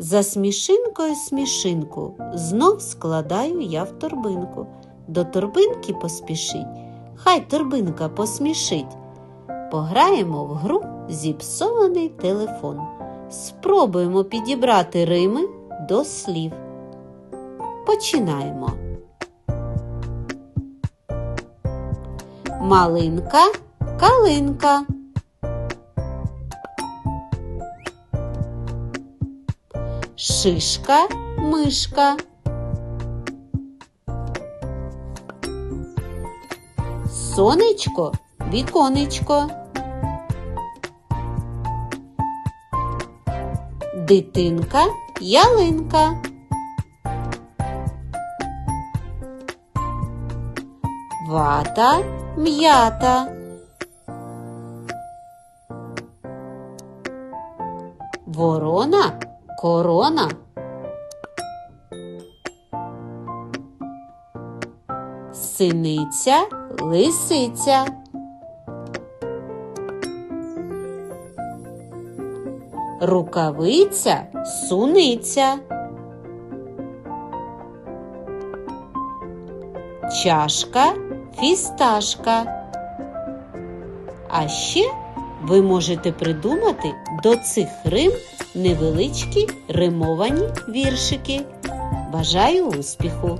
За смішинкою смішинку знов складаю я в торбинку. До торбинки поспішить, хай торбинка посмішить. Пограємо в гру зіпсований телефон. Спробуємо підібрати рими до слів. Починаємо. Малинка, калинка. Шишка, мишка. Сонечко, віконечко. Дитинка, ялинка. Вата, м'ята. Ворона, корона. Синиця, лисиця. Рукавиця, суниця. Чашка, фісташка. А ще ви можете придумати до цих рим невеличкі римовані віршики. Бажаю успіху!